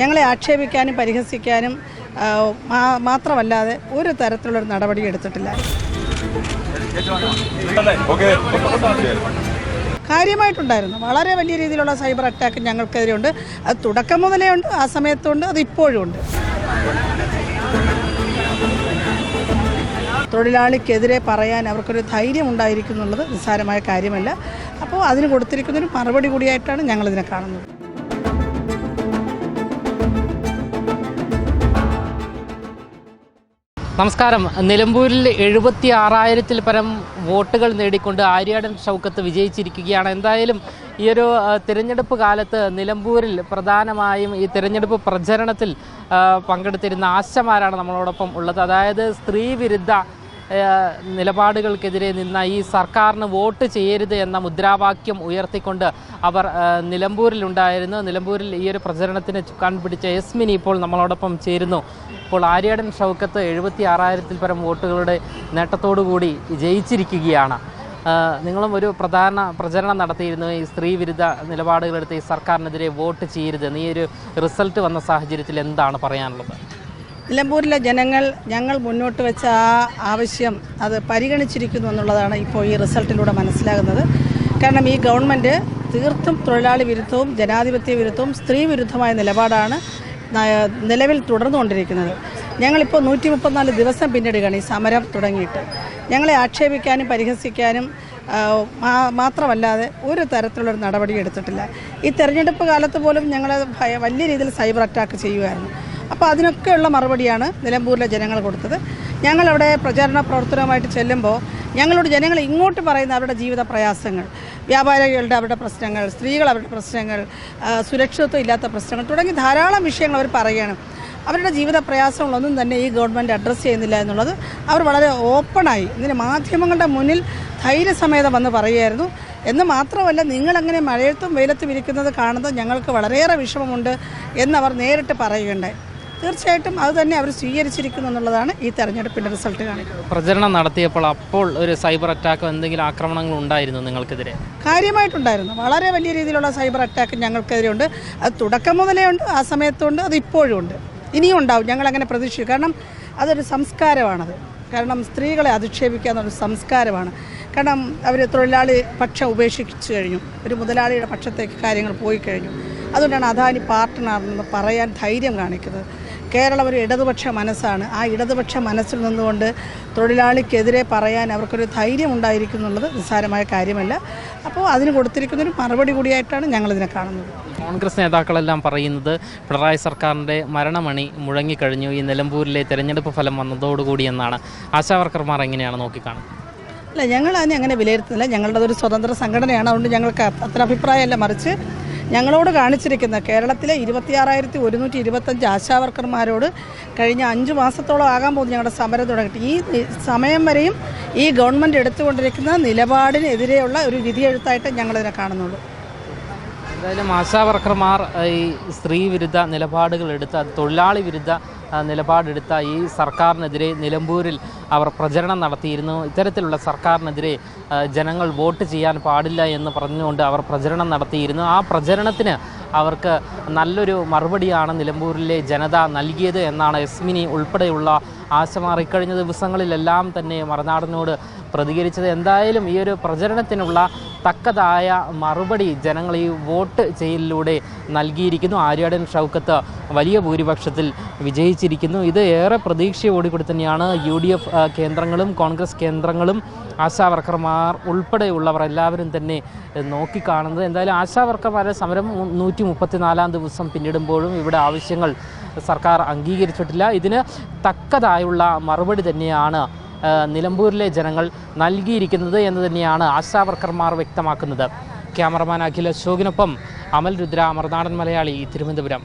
ഞങ്ങളെ ആക്ഷേപിക്കാനും പരിഹസിക്കാനും മാത്രമല്ലാതെ ഒരു തരത്തിലുള്ളൊരു നടപടി എടുത്തിട്ടില്ല. കാര്യമായിട്ടുണ്ടായിരുന്നു. വളരെ വലിയ രീതിയിലുള്ള സൈബർ അറ്റാക്ക് ഞങ്ങൾക്കെതിരെ ഉണ്ട്. അത് തുടക്കം മുതലേ ഉണ്ട് ആ സമയത്തുണ്ട് അത് ഇപ്പോഴും ഉണ്ട്. തൊഴിലാളിക്കെതിരെ പറയാൻ അവർക്കൊരു ധൈര്യം ഉണ്ടായിരിക്കുന്നുള്ളത് നിസ്സാരമായ കാര്യമല്ല. അപ്പോൾ അതിന് കൊടുത്തിരിക്കുന്നൊരു മറുപടി കൂടിയായിട്ടാണ് ഞങ്ങളിതിനെ കാണുന്നത്. നമസ്കാരം. നിലമ്പൂരിൽ എഴുപത്തി ആറായിരത്തിൽ പരം വോട്ടുകൾ നേടിക്കൊണ്ട് ആര്യാടൻ ഷൗക്കത്ത് വിജയിച്ചിരിക്കുകയാണ്. എന്തായാലും ഈ ഒരു തിരഞ്ഞെടുപ്പ് കാലത്ത് നിലമ്പൂരിൽ പ്രധാനമായും ഈ തിരഞ്ഞെടുപ്പ് പ്രചരണത്തിൽ പങ്കെടുത്തിരുന്ന ആശമാരാണ് നമ്മളോടൊപ്പം ഉള്ളത്. അതായത് സ്ത്രീ വിരുദ്ധ ഏഹ് നിലപാടുകൾക്കെതിരെ നിന്ന ഈ സർക്കാരിന് വോട്ട് ചെയ്യരുത് എന്ന മുദ്രാവാക്യം ഉയർത്തിക്കൊണ്ട് അവർ നിലമ്പൂരിലുണ്ടായിരുന്നു. നിലമ്പൂരിൽ ഈ ഒരു പ്രചരണത്തിന് ചുക്കാൻ പിടിച്ച യസ്മിനി ഇപ്പോൾ നമ്മളോടൊപ്പം ചേരുന്നു. ഇപ്പോൾ ആര്യാടൻ ഷൗക്കത്ത് എഴുപത്തി ആറായിരത്തിൽ പരം വോട്ടുകളുടെ നേട്ടത്തോടുകൂടി ജയിച്ചിരിക്കുകയാണ്. നിങ്ങളും ഒരു പ്രധാന പ്രചരണം നടത്തിയിരുന്നു. ഈ സ്ത്രീ വിരുദ്ധ നിലപാടുകളെടുത്ത് ഈ സർക്കാരിനെതിരെ വോട്ട് ചെയ്യരുത്. ഈ ഒരു റിസൾട്ട് വന്ന സാഹചര്യത്തിൽ എന്താണ് പറയാനുള്ളത്? നിലമ്പൂരിലെ ജനങ്ങൾ ഞങ്ങൾ മുന്നോട്ട് വെച്ച ആ ആവശ്യം അത് പരിഗണിച്ചിരിക്കുന്നു എന്നുള്ളതാണ് ഇപ്പോൾ ഈ റിസൾട്ടിലൂടെ മനസ്സിലാകുന്നത്. കാരണം ഈ ഗവൺമെന്റ് തീർത്തും തൊഴിലാളി വിരുദ്ധവും ജനാധിപത്യ വിരുദ്ധവും സ്ത്രീ വിരുദ്ധമായ നിലപാടാണ് നിലവിൽ തുടർന്നുകൊണ്ടിരിക്കുന്നത്. ഞങ്ങളിപ്പോൾ നൂറ്റി മുപ്പത്തിനാല് ദിവസം പിന്നിടുകയാണ് ഈ സമരം തുടങ്ങിയിട്ട്. ഞങ്ങളെ ആക്ഷേപിക്കാനും പരിഹസിക്കാനും മാത്രമല്ലാതെ ഒരു തരത്തിലുള്ളൊരു നടപടി എടുത്തിട്ടില്ല. ഈ തെരഞ്ഞെടുപ്പ് കാലത്ത് പോലും ഞങ്ങൾ വലിയ രീതിയിൽ സൈബർ അറ്റാക്ക് ചെയ്യുമായിരുന്നു അപ്പോൾ അതിനൊക്കെയുള്ള മറുപടിയാണ് നിലമ്പൂരിലെ ജനങ്ങൾ കൊടുത്തത്. ഞങ്ങളവിടെ പ്രചാരണ പ്രവർത്തനവുമായിട്ട് ചെല്ലുമ്പോൾ ഞങ്ങളോട് ജനങ്ങൾ ഇങ്ങോട്ട് പറയുന്ന അവരുടെ ജീവിത പ്രയാസങ്ങൾ വ്യാപാരികളുടെ അവരുടെ പ്രശ്നങ്ങൾ സ്ത്രീകൾ അവരുടെ പ്രശ്നങ്ങൾ സുരക്ഷിതത്വം ഇല്ലാത്ത പ്രശ്നങ്ങൾ തുടങ്ങി ധാരാളം വിഷയങ്ങൾ അവർ പറയുകയാണ്. അവരുടെ ജീവിത പ്രയാസങ്ങളൊന്നും തന്നെ ഈ ഗവൺമെന്റ് അഡ്രസ്സ് ചെയ്യുന്നില്ല എന്നുള്ളത് അവർ വളരെ ഓപ്പണായി ഇതിന് മാധ്യമങ്ങളുടെ മുന്നിൽ ധൈര്യസമേതം വന്ന് പറയുമായിരുന്നു എന്ന് മാത്രമല്ല നിങ്ങളങ്ങനെ മഴയത്തും വെയിലത്തും ഇരിക്കുന്നത് കാണുന്നത് ഞങ്ങൾക്ക് വളരെയേറെ വിഷമമുണ്ട് എന്നവർ നേരിട്ട് പറയുകയുണ്ടായി. തീർച്ചയായിട്ടും അത് തന്നെ അവർ സ്വീകരിച്ചിരിക്കുന്നു എന്നുള്ളതാണ് ഈ തെരഞ്ഞെടുപ്പിന്റെ റിസൾട്ട് കാണിക്കുന്നത് പ്രചരണം നടത്തിയപ്പോൾ അപ്പോൾ ഒരു സൈബർ അറ്റാക്ക് എന്തെങ്കിലും ആക്രമണങ്ങൾ ഉണ്ടായിരുന്നു നിങ്ങൾക്കെതിരെ? കാര്യമായിട്ടുണ്ടായിരുന്നു. വളരെ വലിയ രീതിയിലുള്ള സൈബർ അറ്റാക്ക് ഞങ്ങൾക്കെതിരെ ഉണ്ട്. അത് തുടക്കം മുതലേ ഉണ്ട് ആ സമയത്തുണ്ട് അത് ഇപ്പോഴും ഉണ്ട്. ഇനിയും ഉണ്ടാവും. ഞങ്ങൾ ഞങ്ങളങ്ങനെ പ്രതീക്ഷിക്കും. കാരണം അതൊരു സംസ്കാരമാണത്. കാരണം സ്ത്രീകളെ അധിക്ഷേപിക്കുക എന്നൊരു സംസ്കാരമാണ്. കാരണം അവർ തൊഴിലാളി പക്ഷം ഉപേക്ഷിച്ചു കഴിഞ്ഞു. ഒരു മുതലാളിയുടെ പക്ഷത്തേക്ക് കാര്യങ്ങൾ പോയി കഴിഞ്ഞു. അതുകൊണ്ടാണ് അദാനി പാർട്ട്ണറെന്ന് പറയാൻ ധൈര്യം കാണിക്കുന്നത്. കേരളം ഒരു ഇടതുപക്ഷ മനസ്സാണ്. ആ ഇടതുപക്ഷ മനസ്സിൽ നിന്നുകൊണ്ട് തൊഴിലാളിക്കെതിരെ പറയാൻ അവർക്കൊരു ധൈര്യം ഉണ്ടായിരിക്കുന്നുള്ളത് നിസ്സാരമായ കാര്യമല്ല. അപ്പോൾ അതിന് കൊടുത്തിരിക്കുന്നൊരു മറുപടി കൂടിയായിട്ടാണ് ഞങ്ങളിതിനെ കാണുന്നത്. കോൺഗ്രസ് നേതാക്കളെല്ലാം പറയുന്നത് പിണറായി സർക്കാരിന്റെ മരണമണി മുഴങ്ങിക്കഴിഞ്ഞു ഈ നിലമ്പൂരിലെ തെരഞ്ഞെടുപ്പ് ഫലം വന്നതോടുകൂടി എന്നാണ്. ആശാവർക്കർമാർ എങ്ങനെയാണ് നോക്കിക്കാണുന്നത്? അല്ല ഞങ്ങൾ അതിനെ അങ്ങനെ വിലയിരുത്തുന്നില്ല. ഞങ്ങളുടെ ഒരു സ്വതന്ത്ര സംഘടനയാണ്. അതുകൊണ്ട് ഞങ്ങൾക്ക് അത്ര അഭിപ്രായമല്ല. മറിച്ച് ഞങ്ങളോട് കാണിച്ചിരിക്കുന്ന കേരളത്തിലെ ഇരുപത്തിയാറായിരത്തി ഒരുന്നൂറ്റി ഇരുപത്തഞ്ച് ആശാവർക്കർമാരോട് കഴിഞ്ഞ അഞ്ച് മാസത്തോളം ആകാൻ പോകുന്നു ഞങ്ങളുടെ സമരം തുടങ്ങിയിട്ട്. ഈ സമയം വരെയും ഈ ഗവൺമെന്റ് എടുത്തുകൊണ്ടിരിക്കുന്ന നിലപാടിനെതിരെയുള്ള ഒരു വിധിയെഴുത്തായിട്ട് ഞങ്ങളിതിനെ കാണുന്നുള്ളൂ. എന്തായാലും ആശാവർക്കർമാർ ഈ സ്ത്രീ വിരുദ്ധ നിലപാടുകൾ എടുത്ത് തൊഴിലാളി വിരുദ്ധ നിലപാടെടുത്ത ഈ സർക്കാരിനെതിരെ നിലമ്പൂരിൽ അവർ പ്രചരണം നടത്തിയിരുന്നു. ഇത്തരത്തിലുള്ള സർക്കാരിനെതിരെ ജനങ്ങൾ വോട്ട് ചെയ്യാൻ പാടില്ല എന്ന് പറഞ്ഞുകൊണ്ട് അവർ പ്രചരണം നടത്തിയിരുന്നു. ആ പ്രചരണത്തിന് അവർക്ക് നല്ലൊരു മറുപടിയാണ് നിലമ്പൂരിലെ ജനത നൽകിയത് എന്നാണ് എസ്മിനി ഉൾപ്പെടെയുള്ള ആശമാർ ഇക്കഴിഞ്ഞ ദിവസങ്ങളിലെല്ലാം തന്നെ മറുനാടിനോട് പ്രതികരിച്ചത്. എന്തായാലും ഈ ഒരു പ്രചരണത്തിനുള്ള തക്കതായ മറുപടി ജനങ്ങൾ ഈ വോട്ട് ചെയ്യലിലൂടെ നൽകിയിരിക്കുന്നു. ആര്യാടൻ ഷൗക്കത്ത് വലിയ ഭൂരിപക്ഷത്തിൽ വിജയിച്ചിരിക്കുന്നു. ഇത് ഏറെ പ്രതീക്ഷയോടുകൂടി തന്നെയാണ് യു ഡി എഫ് കേന്ദ്രങ്ങളും കോൺഗ്രസ് കേന്ദ്രങ്ങളും ആശാവർക്കർമാർ ഉൾപ്പെടെയുള്ളവർ എല്ലാവരും തന്നെ നോക്കിക്കാണുന്നത്. എന്തായാലും ആശാവർക്കർമാരുടെ സമരം നൂറ്റി മുപ്പത്തിനാലാം ദിവസം പിന്നിടുമ്പോഴും ഇവിടെ ആവശ്യങ്ങൾ സർക്കാർ അംഗീകരിച്ചിട്ടില്ല. ഇതിന് തക്കതായുള്ള മറുപടി തന്നെയാണ് നിലമ്പൂരിലെ ജനങ്ങൾ നൽകിയിരിക്കുന്നത് എന്ന് തന്നെയാണ് ആശാവർക്കർമാർ വ്യക്തമാക്കുന്നത്. ക്യാമറമാൻ അഖിൽ അശോകിനൊപ്പം അമൽ രുദ്ര മറുനാടൻ മലയാളി തിരുവനന്തപുരം.